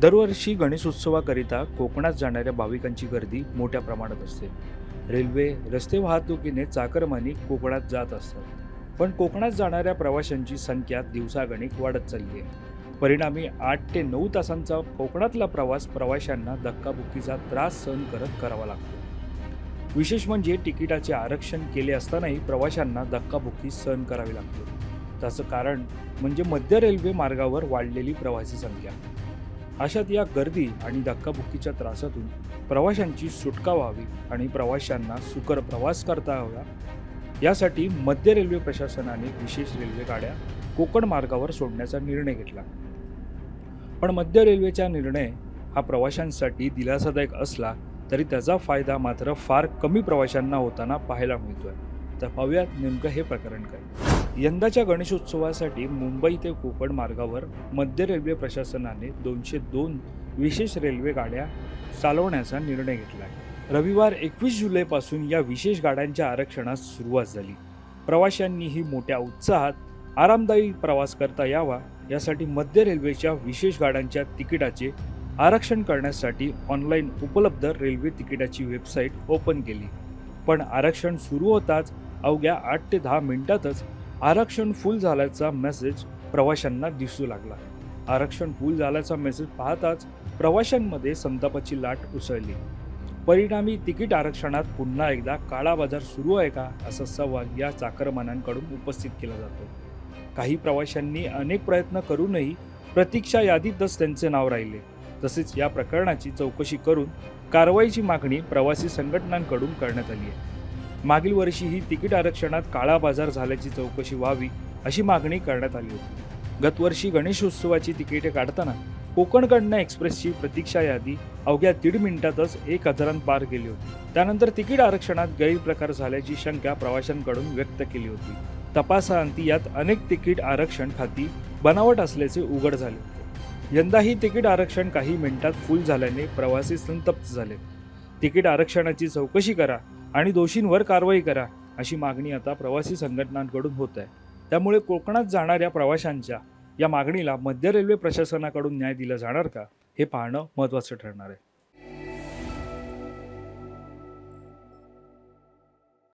दरवर्षी गणेशोत्सवाकरिता कोकणात जाणाऱ्या भाविकांची गर्दी मोठ्या प्रमाणात असते. रेल्वे रस्ते वाहतुकीने चाकरमानी कोकणात जात असतात. पण कोकणात जाणाऱ्या प्रवाशांची संख्या दिवसागणिक वाढत चालली आहे. परिणामी आठ ते नऊ तासांचा कोकणातला प्रवास प्रवाशांना धक्काबुक्कीचा त्रास सहन करत करावा लागतो. विशेष म्हणजे तिकिटाचे आरक्षण केले असतानाही प्रवाशांना धक्काबुक्की सहन करावी लागते. त्याचं कारण म्हणजे मध्य रेल्वे मार्गावर वाढलेली प्रवासी संख्या. अशात या गर्दी आणि धक्काबुक्कीच्या त्रासातून प्रवाशांची सुटका व्हावी आणि प्रवाशांना सुकर प्रवास करता हवा यासाठी मध्य रेल्वे प्रशासनाने विशेष रेल्वे गाड्या कोकण मार्गावर सोडण्याचा निर्णय घेतला. पण मध्य रेल्वेचा निर्णय हा प्रवाशांसाठी दिलासादायक असला तरी त्याचा फायदा मात्र फार कमी प्रवाशांना होताना पाहायला मिळतोय. तर पाहूयात नेमकं हे प्रकरण काय? यंदाच्या गणेशोत्सवासाठी मुंबई ते कोकण मार्गावर मध्य रेल्वे प्रशासनाने दोनशे दोन विशेष रेल्वे गाड्या चालवण्याचा निर्णय घेतला आहे रविवार एकवीस जुलैपासून या विशेष गाड्यांच्या आरक्षणास सुरुवात झाली. प्रवाशांनीही मोठ्या उत्साहात आरामदायी प्रवास करता यावा यासाठी मध्य रेल्वेच्या विशेष गाड्यांच्या तिकिटाचे आरक्षण करण्यासाठी ऑनलाईन उपलब्ध रेल्वे तिकिटाची वेबसाईट ओपन केली. पण आरक्षण सुरू होताच अवघ्या आठ ते दहा मिनिटातच आरक्षण फुल झाल्याचा मेसेज प्रवाशांना दिसू लागला. आरक्षण फुल झाल्याचा मेसेज पाहताच प्रवाशांमध्ये संतापाची लाट उसळली. परिणामी तिकीट आरक्षणात पुन्हा एकदा काळा बाजार सुरू आहे का असा सवाल या चाकरमानांकडून उपस्थित केला जातो. काही प्रवाशांनी अनेक प्रयत्न करूनही प्रतीक्षा यादीतच त्यांचे नाव राहिले. तसेच या प्रकरणाची चौकशी करून कारवाईची मागणी प्रवासी संघटनांकडून करण्यात आली आहे. मागील वर्षी ही तिकीट आरक्षणात काळा बाजार झाल्याची चौकशी व्हावी अशी मागणी करण्यात आली होती. गतवर्षी गणेशोत्सवाची तिकिटे काढताना कोकणकडनं एक्सप्रेसची प्रतीक्षा यादी अवघ्या दीड मिनिटातच एक हजारांपार गेली होती. त्यानंतर तिकीट आरक्षणात गैरप्रकार झाल्याची शंका प्रवाशांकडून व्यक्त केली होती. तपासाअंती यात अनेक तिकीट आरक्षण खाती बनावट असल्याचे उघड झाले यंदाही तिकीट आरक्षण काही मिनिटात फुल झाल्याने प्रवासी संतप्त झाले. तिकीट आरक्षणाची चौकशी करा आणि दोषींवर कारवाई करा अशी मागणी आता प्रवासी संघटनांकडून होत आहे. त्यामुळे कोकणात जाणाऱ्या प्रवाशांच्या या मागणीला मध्य रेल्वे प्रशासनाकडून न्याय दिला जाणार का हे पाहणं महत्त्वाचं ठरणार आहे.